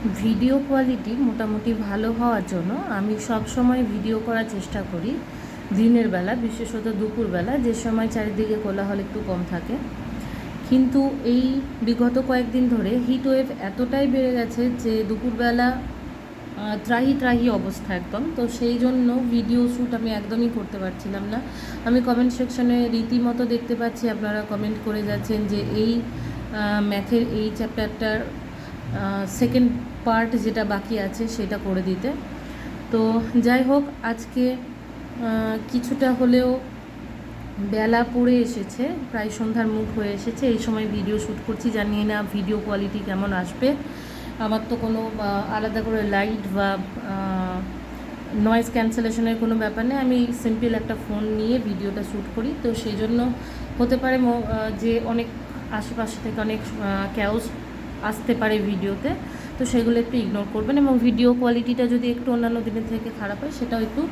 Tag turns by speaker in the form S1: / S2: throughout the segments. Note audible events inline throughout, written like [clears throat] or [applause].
S1: Video quality মোটামুটি ভালো হওয়ার জন্য আমি সব সময় ভিডিও করার চেষ্টা করি। দিনের বেলা, বিশেষত দুপুরবেলা যে সময় চারিদিকে কোলাহল একটু কম থাকে। কিন্তু এই বিগত কয়েকদিন ধরে হিট ওয়েভ এতটাই বেড়ে গেছে যে দুপুরবেলা ত্রাহি ত্রাহি অবস্থা একদম। তো সেই জন্য ভিডিও শ্যুট আমি একদমই করতে পারছিলাম না। আমি কমেন্ট সেকশনে রীতিমতো দেখতে পাচ্ছি, আপনারা কমেন্ট করে যাচ্ছেন যে এই ম্যাথের এই চ্যাপ্টারটার সেকেন্ড পার্ট যেটা বাকি আছে সেটা করে দিতে। তো যাই হোক, আজকে কিছুটা হলেও বেলা পড়ে এসেছে, প্রায় সন্ধ্যার মুখ হয়ে এসেছে। এই সময় ভিডিও শ্যুট করছি, জানিয়ে না ভিডিও কোয়ালিটি কেমন আসবে। আমার তো কোনো আলাদা করে লাইট বা নয়েজ ক্যান্সেলেশনের কোনো ব্যাপার নেই। আমি সিম্পল একটা ফোন নিয়ে ভিডিওটা শ্যুট করি। তো সেই জন্য হতে পারে যে অনেক আশেপাশে থেকে অনেক ক্যাওস আসতে পারে ভিডিওতে, তো সেগুলো একটু ইগনোর করবেন এবং ভিডিও কোয়ালিটিটা যদি একটু অন্যান্য দিনের থেকে খারাপ হয়, সেটাও একটু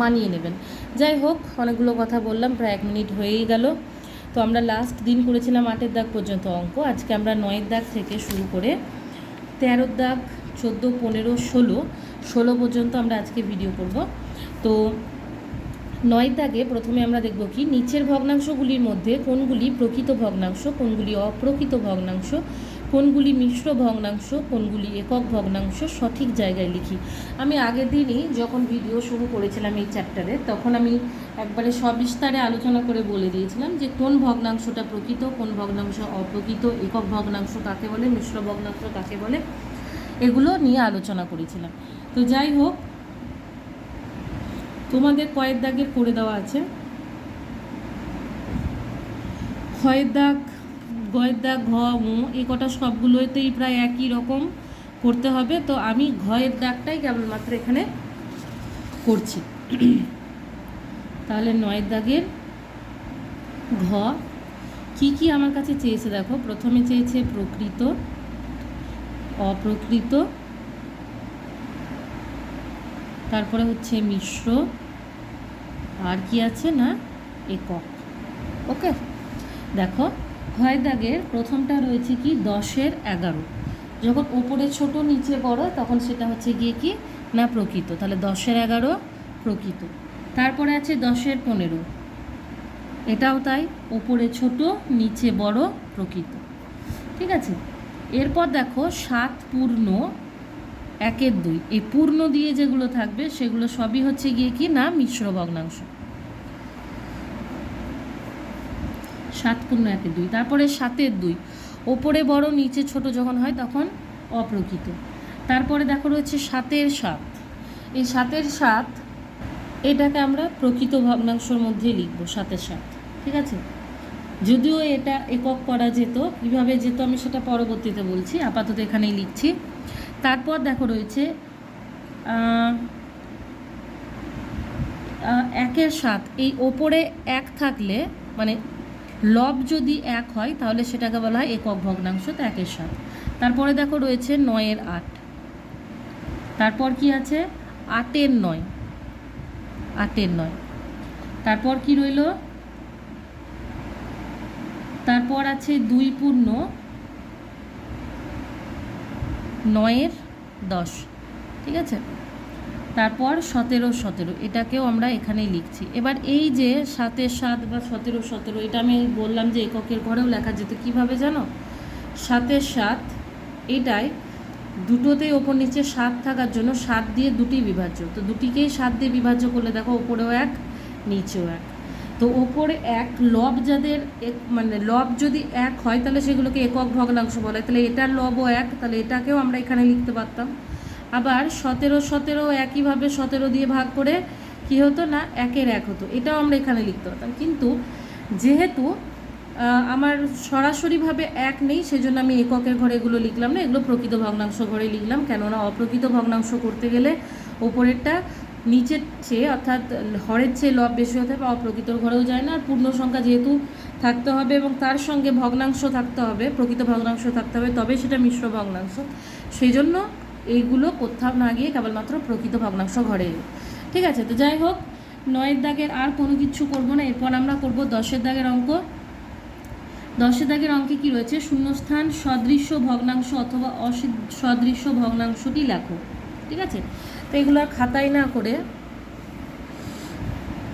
S1: মানিয়ে নেবেন। যাই হোক, অনেকগুলো কথা বললাম, প্রায় এক মিনিট হয়েই গেল। তো আমরা লাস্ট দিন করেছিলাম আটের দাগ পর্যন্ত অঙ্ক। আজকে আমরা নয়ের দাগ থেকে শুরু করে তেরোর দাগ, চোদ্দ, পনেরো, ষোলো ষোলো পর্যন্ত আমরা আজকে ভিডিও করব। তো নয় দাগে প্রথমে আমরা দেখব কি, নিচের ভগ্নাংশগুলির মধ্যে কোনগুলি প্রকৃত ভগ্নাংশ, কোনগুলি অপ্রকৃত ভগ্নাংশ কোনগুলি মিশ্র ভগ্নাংশ, কোনগুলি একক ভগ্নাংশ সঠিক জায়গায় লিখি। আমি আগের দিনই যখন ভিডিও শুরু করেছিলাম এই চ্যাপ্টারে, তখন আমি একবারে সবিস্তারে আলোচনা করে বলে দিয়েছিলাম যে কোন ভগ্নাংশটা প্রকৃত, কোন ভগ্নাংশ অপ্রকৃত, একক ভগ্নাংশ কাকে বলে, মিশ্র ভগ্নাংশ কাকে বলে, এগুলো নিয়ে আলোচনা করেছিলাম। তো যাই হোক, তোমাদের কয়েক দাগের করে দেওয়া আছে। ক্ষয়ের দাগ গয়ের ঘ, মু এই কটা সবগুলোতেই প্রায় একই রকম করতে হবে। তো আমি ঘয়ের দাগটাই কেবলমাত্র এখানে করছি। তাহলে নয়ের দাগের ঘ। কি কি আমার কাছে চেয়েছে দেখো। প্রথমে চেয়েছে প্রকৃত, অপ্রকৃত, তারপরে হচ্ছে মিশ্র, আর কি আছে না? একক। ওকে? দেখো হয় দাগের প্রথমটা রয়েছে কি দশের এগারো। যখন ওপরে ছোট, নিচে বড়, তখন সেটা হচ্ছে গিয়ে কি? না প্রকৃত। তাহলে দশের এগারো প্রকৃত। তারপরে আছে দশের পনেরো। এটাও তাই ওপরে ছোট, নিচে বড়, প্রকৃত। ঠিক আছে? এরপর দেখো সাত পূর্ণ, একের দুই। এই পূর্ণ দিয়ে যেগুলো থাকবে, সেগুলো সবই হচ্ছে গিয়ে কি? না, মিশ্র ভগ্নাংশ। সাত পূর্ণ একের দুই, তারপরে সাতের দুই। ওপরে বড়, নিচে ছোট যখন হয় তখন অপ্রকৃত। তারপরে দেখো রয়েছে সাতের সাত। এই সাতের সাত, এটাকে আমরা প্রকৃত ভগ্নাংশের মধ্যে লিখব, সাতের সাত। ঠিক আছে? যদিও এটা একক করা যেত, কীভাবে যেত আমি সেটা পরবর্তীতে বলছি, আপাতত এখানেই লিখছি। তারপর দেখো রয়েছে একের সাত। এই ওপরে এক থাকলে মানে লব যদি এক হয়, তাহলে সেটাকে বলা হয় একক ভগ্নাংশ তো একের সাত তারপরে দেখো রয়েছে নয়ের আট। তারপর কি আছে? আটের নয়। আটের নয়। তারপর কি রইল? তারপর আছে দুই পূর্ণ নয়ের দশ। ঠিক আছে? তারপর সতেরো সতেরো, এটাকেও আমরা এখানেই লিখছি। এবার এই যে সাতের সাত বা সতেরো সতেরো, এটা আমি বললাম যে এককের ঘরেও লেখা যেত, কীভাবে জানো? সাতের সাত, এটাই দুটোতেই ওপর নিচে সাত থাকার জন্য সাত দিয়ে দুটি বিভাজ্য। তো দুটিকেই সাত দিয়ে বিভাজ্য করলে দেখো ওপরেও এক, নিচেও এক। তো ওপরে এক, লব যাদের এক মানে লব যদি এক হয়, তাহলে সেগুলোকে একক ভগ্নাংশ বলে। তাহলে এটার লবও এক, তাহলে এটাকেও আমরা এখানে লিখতে পারতাম। আবার সতেরো সতেরো একইভাবে সতেরো দিয়ে ভাগ করে কি হতো না? একের এক হতো। এটাও আমরা এখানে লিখতে পারতাম। কিন্তু যেহেতু আমার সরাসরিভাবে এক নেই, সেজন্য আমি এককের ঘরে এগুলো লিখলাম না। এগুলো প্রকৃত ভগ্নাংশ ঘরে লিখলাম। কেননা অপ্রকৃত ভগ্নাংশ করতে গেলে ওপরেরটা নিচের চেয়ে অর্থাৎ হরের চেয়ে লব বেশি হতে হবে, অপ্রকৃত ঘরেও যায় না। আর পূর্ণ সংখ্যা যেহেতু থাকতে হবে এবং তার সঙ্গে ভগ্নাংশ থাকতে হবে, প্রকৃত ভগ্নাংশ থাকতে হবে, তবে সেটা মিশ্র ভগ্নাংশ। সেই জন্য এইগুলো কোথাও না গিয়ে কেবলমাত্র প্রকৃত ভগ্নাংশ ঘরে। ঠিক আছে, তো যাই হোক, নয়ের দাগের আর কোনো কিছু করব না। এরপর আমরা করব দশের দাগের অঙ্ক। দশের দাগের অঙ্কে কি রয়েছে? শূন্যস্থান, সদৃশ্য ভগ্নাংশ অথবা সদৃশ্য ভগ্নাংশটি লেখো। ঠিক আছে? তো এগুলো আর খাতায় না করে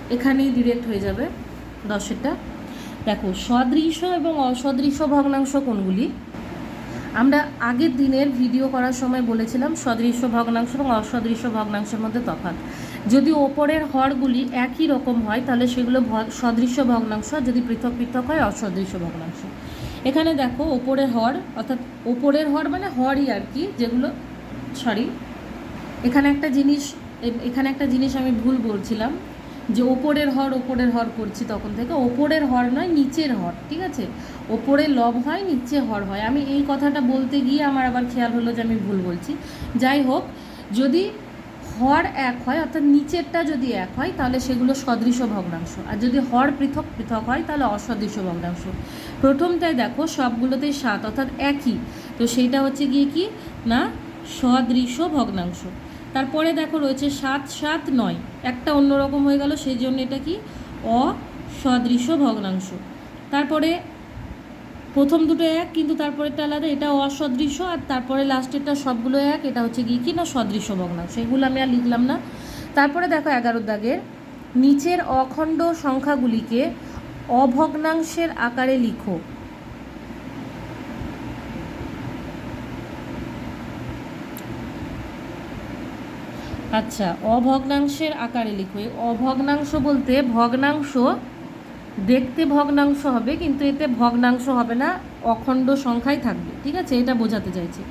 S1: এখানেই ডিরেক্ট হয়ে যাবে দশেরটা। দেখো, সদৃশ্য এবং অসদৃশ্য ভগ্নাংশ কোনগুলি? আমরা আগের দিনের ভিডিও করার সময় বলেছিলাম সদৃশ্য ভগ্নাংশ এবং অসদৃশ্য ভগ্নাংশের মধ্যে তফাৎ। যদি ওপরের হরগুলি একই রকম হয়, তাহলে সেগুলো সদৃশ্য ভগ্নাংশ যদি পৃথক পৃথক হয়, অসদৃশ্য ভগ্নাংশ। এখানে দেখো ওপরের হর, অর্থাৎ ওপরের হর মানে হরই আর কি, যেগুলো সরি এখানে একটা জিনিস এখানে একটা জিনিস আমি ভুল বলছিলাম। যে ওপরের হর ওপরের হর করছি তখন থেকে, ওপরের হর নয়, নিচের হর, ঠিক আছে? ওপরে লব হয়, নিচে হর হয়। আমি এই কথাটা বলতে গিয়ে আমার আবার খেয়াল হলো যে আমি ভুল বলছি। যাই হোক, যদি হর এক হয়, অর্থাৎ নিচেরটা যদি এক হয়, তাহলে সেগুলো সদৃশ ভগ্নাংশ। আর যদি হর পৃথক পৃথক হয়, তাহলে অসদৃশ ভগ্নাংশ। প্রথমটায় দেখো সবগুলোতেই সাত অর্থাৎ একই। তো সেইটা হচ্ছে গিয়ে কি? না, সদৃশ ভগ্নাংশ। তারপরে দেখো রয়েছে সাত সাত নয়। একটা অন্যরকম হয়ে গেল, সেই জন্য এটা কি? অসদৃশ ভগ্নাংশ। তারপরে প্রথম দুটো এক, কিন্তু তারপরেরটা আলাদা, এটা অসদৃশ্য আর তারপরে লাস্টেরটা সবগুলো এক, এটা হচ্ছে গিয়ে কি? না, সদৃশ্য ভগ্নাংশ। এগুলো আমি আর লিখলাম না। তারপরে দেখো এগারো দাগের, নিচের অখণ্ড সংখ্যাগুলিকে অভগ্নাংশের আকারে লিখো। আচ্ছা অভগ্নাংশের আকারে লিখো এই অভগ্নাংশ বলতে ভগ্নাংশ, দেখতে ভগ্নাংশ হবে, কিন্তু এতে ভগ্নাংশ হবে না, অখণ্ড সংখ্যাই থাকবে। ঠিক আছে? এটা বোঝাতে চাইছি।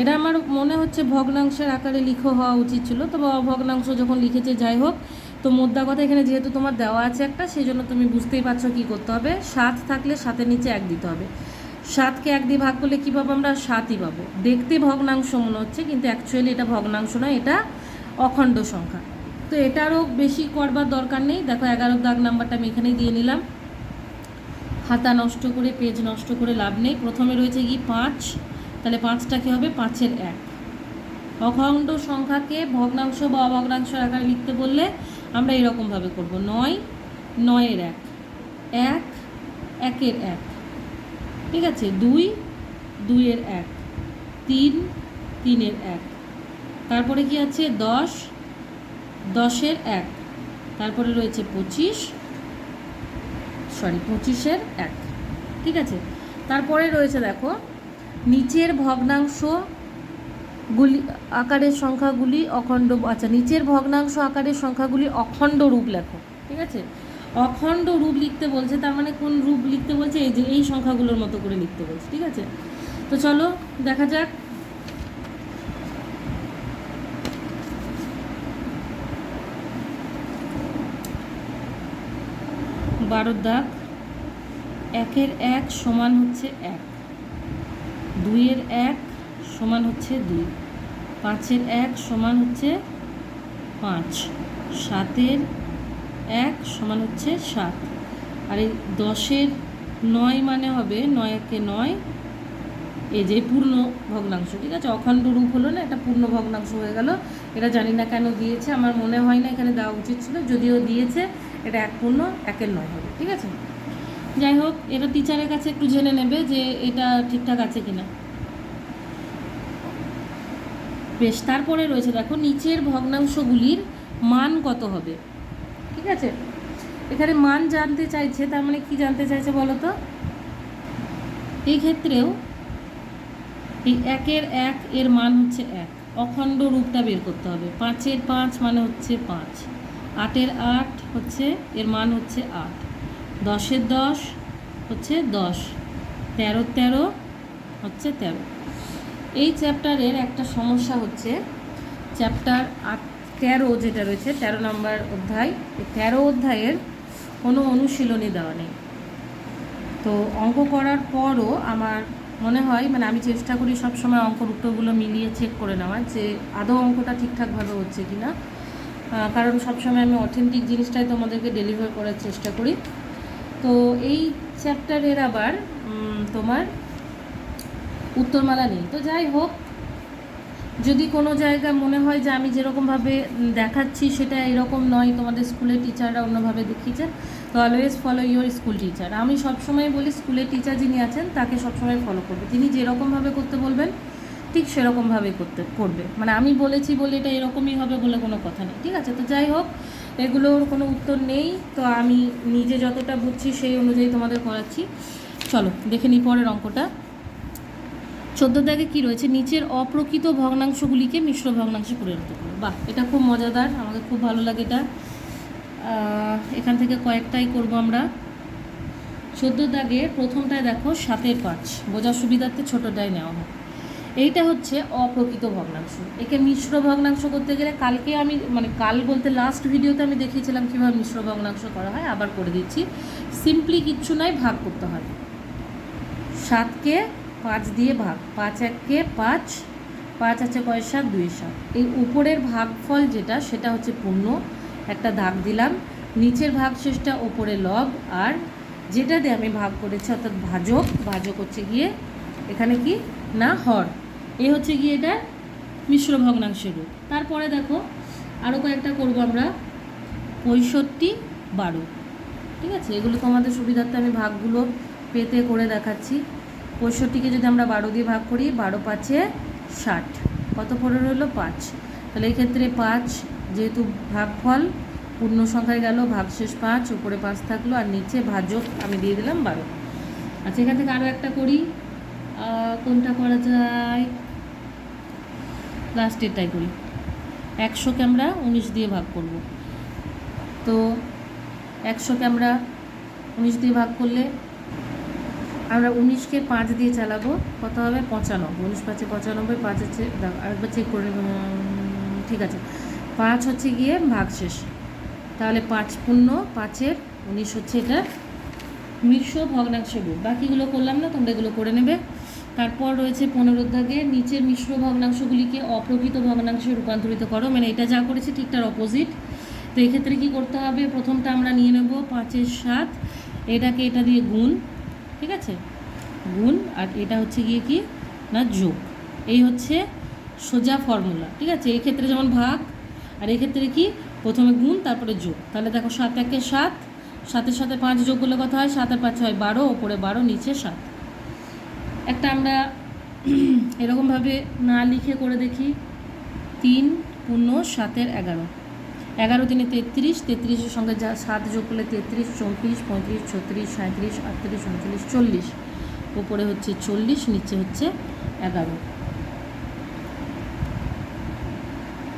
S1: এটা আমার মনে হচ্ছে ভগ্নাংশের আকারে লিখো হওয়া উচিত ছিল। তবে অভগ্নাংশ যখন লিখেছে, যাই হোক, তো মোদ্দা কথা এখানে যেহেতু তোমার দেওয়া আছে একটা সেই জন্য তুমি বুঝতেই পারছ কী করতে হবে। সাত থাকলে সাতের নিচে এক দিতে হবে। সাতকে এক দিয়ে ভাগ করলে কী পাবো আমরা? সাতই পাবো। দেখতে ভগ্নাংশ মনে হচ্ছে, কিন্তু অ্যাকচুয়ালি এটা ভগ্নাংশ নয়, এটা অখণ্ড সংখ্যা। তো এটারও বেশি করবার দরকার নেই। দেখো এগারো দাগ নাম্বারটা আমি এখানেই দিয়ে নিলাম। খাতা নষ্ট করে, পেজ নষ্ট করে লাভ নেই। প্রথমে রয়েছে কি? পাঁচ। তাহলে পাঁচটা কী হবে? পাঁচের এক। অখণ্ড সংখ্যাকে ভগ্নাংশ বা অভগ্নাংশ আকারে লিখতে বললে আমরা এরকমভাবে করব। নয়, নয়ের এক। এক, একের এক। ঠিক আছে? দুই, দুইয়ের এক। তিন, তিনের এক। তারপরে কি আছে? দশ, দশের এক। তারপরে রয়েছে পঁচিশ সরি পঁচিশের এক। ঠিক আছে? তারপরে রয়েছে দেখো, নিচের ভগ্নাংশ গুলি, আকারের সংখ্যাগুলি অখণ্ড আচ্ছা নিচের ভগ্নাংশ আকারের সংখ্যাগুলি অখণ্ড রূপ লেখো। ঠিক আছে? অখণ্ড রূপ লিখতে বলছে, তার মানে কোন রূপ লিখতে বলছে? এই যে এই সংখ্যাগুলোর মতো করে লিখতে বলছে। ঠিক আছে? তো চলো, দেখা যাক। বারো দাগ। একের এক সমান হচ্ছে এক। দুইয়ের এক সমান হচ্ছে দুই। পাঁচের এক সমান হচ্ছে পাঁচ। সাতের এক সমান হচ্ছে সাত। আর এই দশের নয় মানে হবে নয় একে নয়। এই যে পূর্ণ ভগ্নাংশ, ঠিক আছে? অখণ্ড রূপ হলো না, এটা পূর্ণ ভগ্নাংশ হয়ে গেল। এটা জানি না কেন দিয়েছে, আমার মনে হয় না এখানে দেওয়া উচিত ছিল। যদিও দিয়েছে এটা এক পূর্ণ, একের নয় হবে, ঠিক আছে? যাই হোক এটা টিচারের কাছে একটু জেনে নেবে যে এটা ঠিকঠাক আছে কিনা। বেশ, তারপরে রয়েছে দেখো, নিচের ভগ্নাংশগুলির মান কত হবে? ঠিক আছে? এখানে মান জানতে চাইছে, তার মানে কি জানতে চাইছে বলো তো? এই ক্ষেত্রেও এই একের এক, এর মান হচ্ছে এক। অখণ্ড রূপটা বের করতে হবে। পাঁচের পাঁচ মানে হচ্ছে পাঁচ। আটের আট হচ্ছে, এর মান হচ্ছে আট। দশের দশ হচ্ছে দশ। তেরো তেরো হচ্ছে তেরো। এই চ্যাপ্টারের একটা সমস্যা হচ্ছে, চ্যাপ্টার আট, তেরো যেটা রয়েছে, তেরো নম্বর অধ্যায়, এই তেরো অধ্যায়ের কোনো অনুশীলনী দেওয়া নেই। তো অঙ্ক করার পরও আমার মনে হয় মানে আমি চেষ্টা করি সব সময় অঙ্ক উত্তরগুলো মিলিয়ে চেক করে নেওয়ার যে আদৌ অঙ্কটা ঠিকঠাকভাবে হচ্ছে কি না কারণ সবসময় আমি অথেন্টিক জিনিসটাই তোমাদেরকে ডেলিভার করার চেষ্টা করি। তো এই চ্যাপ্টারের আবার তোমার উত্তরমালা নেই। তো যাই হোক, যদি কোনো জায়গায় মনে হয় যে আমি যেরকমভাবে দেখাচ্ছি সেটা এরকম নয়, তোমাদের স্কুলের টিচাররা অন্যভাবে দেখিয়েছেন তো always follow your school teacher আমি সবসময় বলি স্কুলের টিচার যিনি আছেন, তাকে সবসময় ফলো করবে। তিনি যেরকমভাবে করতে বলবেন ঠিক সেরকমভাবে করতে, করবে। মানে আমি বলেছি বলে এটা এরকমই হবে বলে কোনো কথা নেই। ঠিক আছে, তো যাই হোক, এগুলোর কোনো উত্তর নেই। তো আমি নিজে যতটা বুঝছি সেই অনুযায়ী তোমাদের করাচ্ছি। চলো, দেখে নিই পরের অঙ্কটা। চোদ্দ দাগে কী রয়েছে? নিচের অপ্রকৃত ভগ্নাংশগুলিকে মিশ্র ভগ্নাংশে পরিণত করো। বাহ, এটা খুব মজাদার, আমাকে খুব ভালো লাগে এটা। এখান থেকে কয়েকটাই করব আমরা। চোদ্দ দাগে প্রথমটায় দেখো সাতের পাঁচ। বোঝার সুবিধার্থে ছোটোটাই নেওয়া হয় এইটা হচ্ছে অপ্রকৃত ভগ্নাংশ। একে মিশ্র ভগ্নাংশ করতে গেলে কালকে আমি মানে কাল বলতে লাস্ট ভিডিওতে আমি দেখিয়েছিলাম কীভাবে মিশ্র ভগ্নাংশ করা হয়, আবার করে দিচ্ছি। সিম্পলি কিচ্ছু নয়, ভাগ করতে হয়। সাতকে পাঁচ দিয়ে ভাগ, পাঁচ এককে পাঁচ পাঁচ আছে কয় সাত? দুই সাত। এই উপরের ভাগফল যেটা, সেটা হচ্ছে পূর্ণ। একটা দাগ দিলাম। নিচের ভাগ শেষটা ওপরে লব আর যেটা দিয়ে আমি ভাগ করেছি, অর্থাৎ ভাজক ভাজক হচ্ছে গিয়ে এখানে কি? না, হর। এই হচ্ছে গিয়ে এটা মিশ্র ভগ্নাংশের রূপ। তারপরে দেখো আরও কয়েকটা করব আমরা। পঁয়ষট্টি বারো। ঠিক আছে? এগুলো তোমাদের সুবিধার্থে আমি ভাগগুলো পেতে করে দেখাচ্ছি। পঁয়ষট্টিকে যদি আমরা বারো দিয়ে ভাগ করি, বারো পাঁচে ষাট। কত পড়ে রইল? পাঁচ। তাহলে এই ক্ষেত্রে পাঁচ যেহেতু ভাগফল, পূর্ণ সংখ্যায় গেল, ভাগশেষ পাঁচ, উপরে পাঁচ থাকল, আর নিচে ভাজক আমি দিয়ে দিলাম বারো। আচ্ছা এখান থেকে আরও একটা করি। কোনটা করা যায়? লাস্টেরটাই করি একশোকে আমরা উনিশ দিয়ে ভাগ করব। তো একশোকে আমরা উনিশ দিয়ে ভাগ করলে আমরা উনিশকে পাঁচ দিয়ে চালাবো। কত হবে? পঁচানব্বই। উনিশ পাঁচে পঁচানব্বই, পাঁচ হচ্ছে, আরেকবার চেক করে। ঠিক আছে। পাঁচ হচ্ছে গিয়ে ভাগ শেষ তাহলে পাঁচ পূর্ণ, পাঁচের উনিশ হচ্ছে এটা ভগ্নাংশের রূপ বাকিগুলো করলাম না, তোমরা এগুলো করে নেবে। তারপর রয়েছে পনেরো দাগে নিচের মিশ্র ভগ্নাংশগুলিকে অপ্রকৃত ভগ্নাংশে রূপান্তরিত করো। মানে এটা যা করেছে ঠিক তার অপোজিট তো এক্ষেত্রে কী করতে হবে? প্রথমটা আমরা নিয়ে নেব পাঁচের সাত। এটাকে এটা দিয়ে গুণ, ঠিক আছে? গুণ, আর এটা হচ্ছে গিয়ে কি? না, যোগ। এই হচ্ছে সোজা ফর্মুলা, ঠিক আছে? এই ক্ষেত্রে যেমন ভাগ, আর এই ক্ষেত্রে কি? প্রথমে গুণ, তারপরে যোগ। তাহলে দেখো সাত একে সাত, সাতের সাথে পাঁচ যোগ করলে কত হয়? সাত আর পাঁচ হয় বারো, ওপরে বারো, নিচে সাত। একটা আমরা [clears throat] এরকমভাবে না লিখে করে দেখি। তিন, পূর্ণ, সাতের এগারো। এগারো দিনে তেত্রিশ, তেত্রিশের সঙ্গে যা সাত যোগ করলে তেত্রিশ, চৌত্রিশ, পঁয়ত্রিশ, ছত্রিশ সাঁত্রিশ আটত্রিশ উনচল্লিশ চল্লিশ। ওপরে হচ্ছে চল্লিশ, নিচে হচ্ছে এগারো।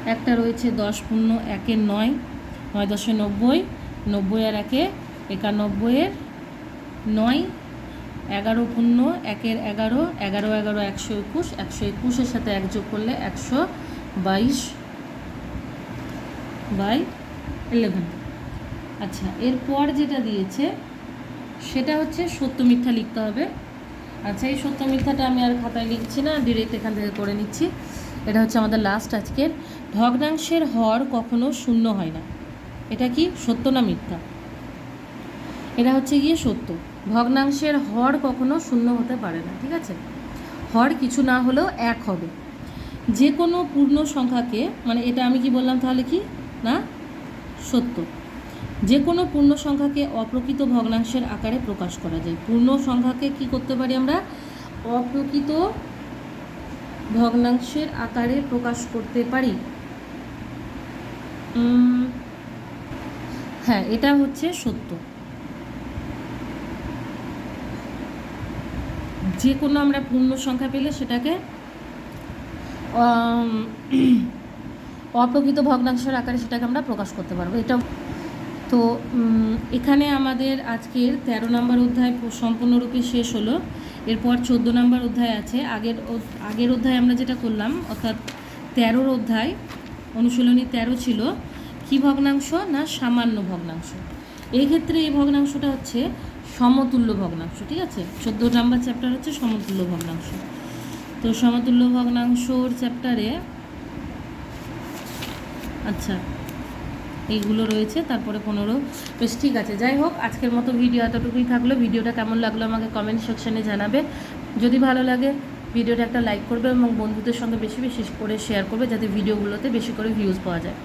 S1: একটা রয়েছে দশ, পূর্ণ একের নয় নয় দশে নব্বই নব্বই আর একে একানব্বইয়ের নয় এগারো পূর্ণ, একের এগারো এগারো এগারো, একশো একুশ, একশো একুশের সাথে এক যোগ করলে একশো বাইশ বাই ইলেভেন আচ্ছা এরপর যেটা দিয়েছে, সেটা হচ্ছে সত্য মিথ্যা লিখতে হবে। আচ্ছা এই সত্য মিথ্যাটা আমি আর খাতায় লিখছি না ডিরেক্ট এখান থেকে করে নিচ্ছি। এটা হচ্ছে আমাদের লাস্ট আজকের। ভগ্নাংশের হর কখনো শূন্য হয় না। এটা কি সত্য না মিথ্যা? এটা হচ্ছে গিয়ে সত্য। ভগ্নাংশের হর কখনো শূন্য হতে পারে না, ঠিক আছে? হর কিছু না হলেও এক হবে। যে কোনো পূর্ণ সংখ্যাকে মানে এটা আমি কি বললাম তাহলে কি? না? সত্য। যে কোনো পূর্ণ সংখ্যাকে অপ্রকৃত ভগ্নাংশের আকারে প্রকাশ করা যায়। পূর্ণ সংখ্যাকে কি করতে পারি আমরা? অপ্রকৃত ভগ্নাংশের আকারে প্রকাশ করতে পারি। হ্যাঁ এটা হচ্ছে সত্য। যে কোনো আমরা পূর্ণ সংখ্যা পেলে সেটাকে অপ্রকৃত ভগ্নাংশের আকারে সেটাকে আমরা প্রকাশ করতে পারব। এটা তো এখানে আমাদের আজকের তেরো নম্বর অধ্যায় সম্পূর্ণরূপে শেষ হলো। এরপর চোদ্দ নম্বর অধ্যায় আছে। আগের আগের অধ্যায় আমরা যেটা করলাম, অর্থাৎ তেরোর অধ্যায় অনুশীলনী তেরো ছিল, কি ভগ্নাংশ না সামান্য ভগ্নাংশ? এই ক্ষেত্রে এই ভগ্নাংশটা হচ্ছে সমতুল্য ভগ্নাংশ, ঠিক আছে? চোদ্দ নাম্বার চ্যাপ্টার হচ্ছে সমতুল্য ভগ্নাংশ। তো সমতুল্য ভগ্নাংশর চ্যাপ্টারে আচ্ছা এইগুলো রয়েছে, তারপরে পনেরো বেশ ঠিক আছে। যাই হোক, আজকের মতো ভিডিও এতটুকুই থাকল। ভিডিওটা কেমন লাগল আমাকে কমেন্ট সেকশানে জানাবে। যদি ভালো লাগে ভিডিওটা একটা লাইক করবে এবং বন্ধুদের সঙ্গে বেশি বেশি করে শেয়ার করবে, যাতে ভিডিওগুলোতে বেশি করে ভিউজ পাওয়া যায়।